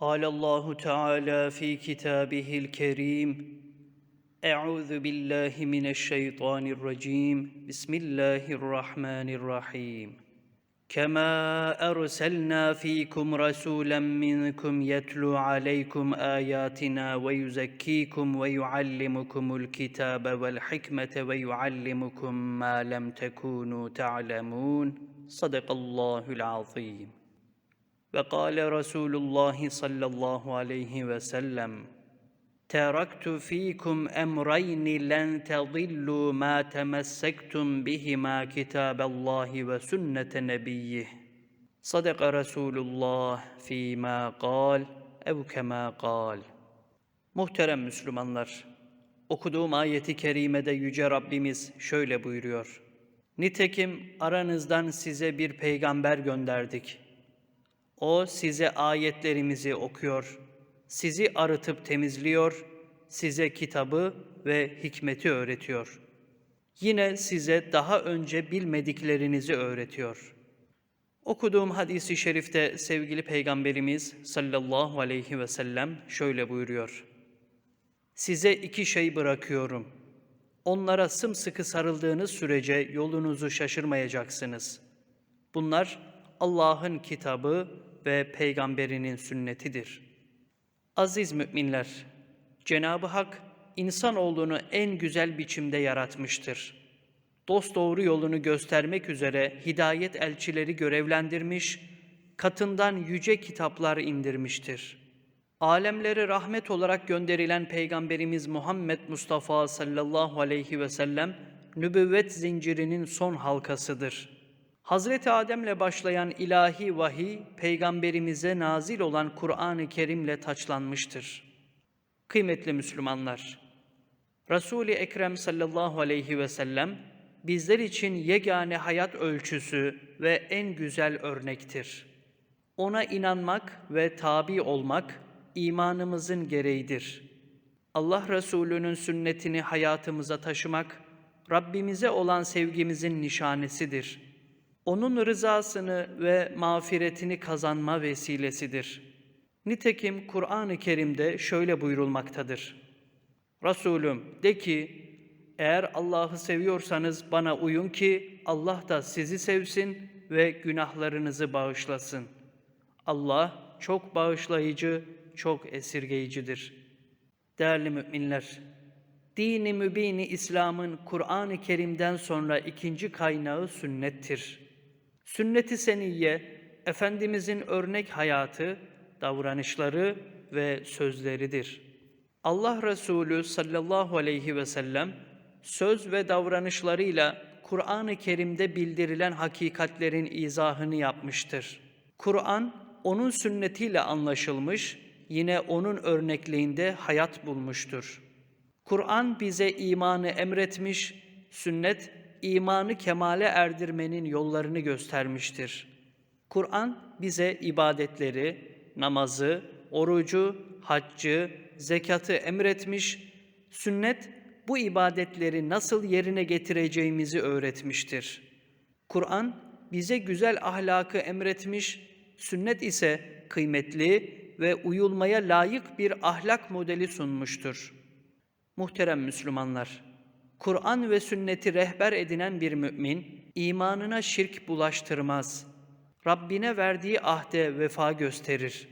قال الله تعالى في كتابه الكريم أعوذ بالله من الشيطان الرجيم. بسم الله الرحمن الرحيم. كما أرسلنا فيكم رسولا منكم يتلو عليكم آياتنا ويزكيكم ويعلمكم الكتاب والحكمة ويعلمكم ما لم تكونوا تعلمون. صدق الله العظيم. Ve kâle Resulullah sallallahu aleyhi ve sellem Teraktu fikum emrayni len tadillu ma temessektum bihima kitaballahi ve sünnete nebiyyih. Sadaka Resulullah fîmâ kâl ev kemâ kâl. Muhterem Müslümanlar, okuduğum ayeti kerimede Yüce Rabbimiz şöyle buyuruyor. Nitekim aranızdan size bir peygamber gönderdik.'' O size ayetlerimizi okuyor, sizi arıtıp temizliyor, size kitabı ve hikmeti öğretiyor. Yine size daha önce bilmediklerinizi öğretiyor. Okuduğum hadisi şerifte sevgili Peygamberimiz sallallahu aleyhi ve sellem şöyle buyuruyor. Size iki şey bırakıyorum. Onlara sımsıkı sarıldığınız sürece yolunuzu şaşırmayacaksınız. Bunlar Allah'ın kitabı ve peygamberinin sünnetidir. Aziz müminler, Cenab-ı Hak insanoğlunu en güzel biçimde yaratmıştır. Dost doğru yolunu göstermek üzere hidayet elçileri görevlendirmiş, katından yüce kitaplar indirmiştir. Alemlere rahmet olarak gönderilen Peygamberimiz Muhammed Mustafa sallallahu aleyhi ve sellem nübüvvet zincirinin son halkasıdır. Hazreti Adem'le başlayan ilahi vahiy peygamberimize nazil olan Kur'an-ı Kerim'le taçlanmıştır. Kıymetli Müslümanlar, Resul-i Ekrem sallallahu aleyhi ve sellem bizler için yegane hayat ölçüsü ve en güzel örnektir. Ona inanmak ve tabi olmak imanımızın gereğidir. Allah Resulü'nün sünnetini hayatımıza taşımak Rabbimize olan sevgimizin nişanesidir. Onun rızasını ve mağfiretini kazanma vesilesidir. Nitekim Kur'an-ı Kerim'de şöyle buyurulmaktadır. Resulüm de ki, eğer Allah'ı seviyorsanız bana uyun ki Allah da sizi sevsin ve günahlarınızı bağışlasın. Allah çok bağışlayıcı, çok esirgeyicidir. Değerli müminler, dini mübini İslam'ın Kur'an-ı Kerim'den sonra ikinci kaynağı sünnettir. Sünnet-i seniyye, Efendimizin örnek hayatı, davranışları ve sözleridir. Allah Resulü sallallahu aleyhi ve sellem, söz ve davranışlarıyla Kur'an-ı Kerim'de bildirilen hakikatlerin izahını yapmıştır. Kur'an, onun sünnetiyle anlaşılmış, yine onun örnekliğinde hayat bulmuştur. Kur'an bize imanı emretmiş, sünnet imanı kemale erdirmenin yollarını göstermiştir. Kur'an bize ibadetleri, namazı, orucu, haccı, zekatı emretmiş, sünnet bu ibadetleri nasıl yerine getireceğimizi öğretmiştir. Kur'an bize güzel ahlakı emretmiş, sünnet ise kıymetli ve uyulmaya layık bir ahlak modeli sunmuştur. Muhterem Müslümanlar, Kur'an ve sünneti rehber edinen bir mümin, imanına şirk bulaştırmaz. Rabbine verdiği ahde vefa gösterir.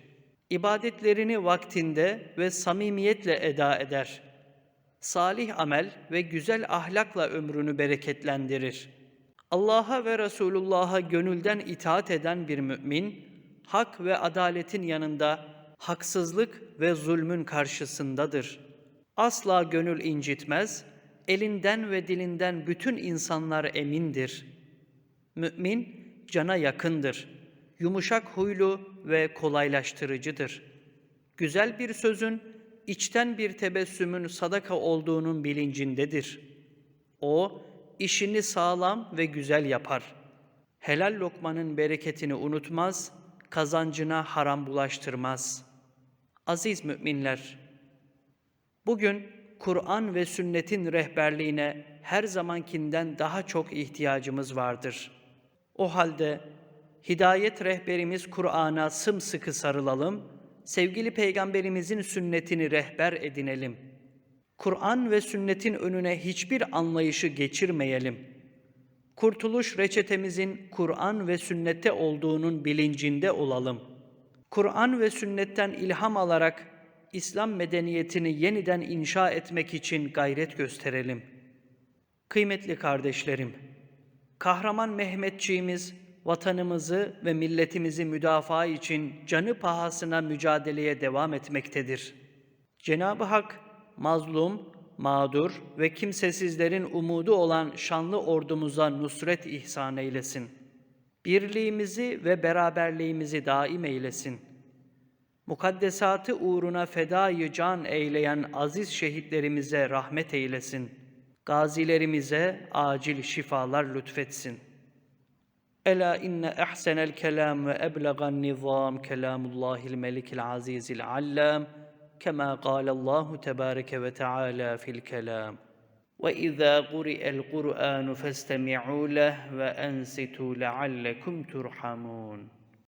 İbadetlerini vaktinde ve samimiyetle eda eder. Salih amel ve güzel ahlakla ömrünü bereketlendirir. Allah'a ve Resulullah'a gönülden itaat eden bir mümin, hak ve adaletin yanında haksızlık ve zulmün karşısındadır. Asla gönül incitmez, elinden ve dilinden bütün insanlar emindir. Mümin cana yakındır. Yumuşak huylu ve kolaylaştırıcıdır. Güzel bir sözün, içten bir tebessümün sadaka olduğunun bilincindedir. O, işini sağlam ve güzel yapar. Helal lokmanın bereketini unutmaz, kazancına haram bulaştırmaz. Aziz müminler, bugün Kur'an ve sünnetin rehberliğine her zamankinden daha çok ihtiyacımız vardır. O halde hidayet rehberimiz Kur'an'a sımsıkı sarılalım sevgili peygamberimizin sünnetini rehber edinelim. Kur'an ve sünnetin önüne hiçbir anlayışı geçirmeyelim. Kurtuluş reçetemizin Kur'an ve sünnette olduğunun bilincinde olalım. Kur'an ve sünnetten ilham alarak İslam medeniyetini yeniden inşa etmek için gayret gösterelim. Kıymetli kardeşlerim, kahraman Mehmetçiğimiz vatanımızı ve milletimizi müdafaa için canı pahasına mücadeleye devam etmektedir. Cenab-ı Hak mazlum, mağdur ve kimsesizlerin umudu olan şanlı ordumuza nusret ihsan eylesin. Birliğimizi ve beraberliğimizi daim eylesin Mukaddesatı uğruna fedayı can eyleyen aziz şehitlerimize rahmet eylesin. Gazilerimize acil şifalar lütfetsin. Ela inne ahsenel kelam ve eblegan nizam kelamullahil melikil azizil allam kema Allahu tebareke ve teala fil kelam. وإذا قرئ القرآن فاستمعوا له وأنصتوا لعلكم ترحمون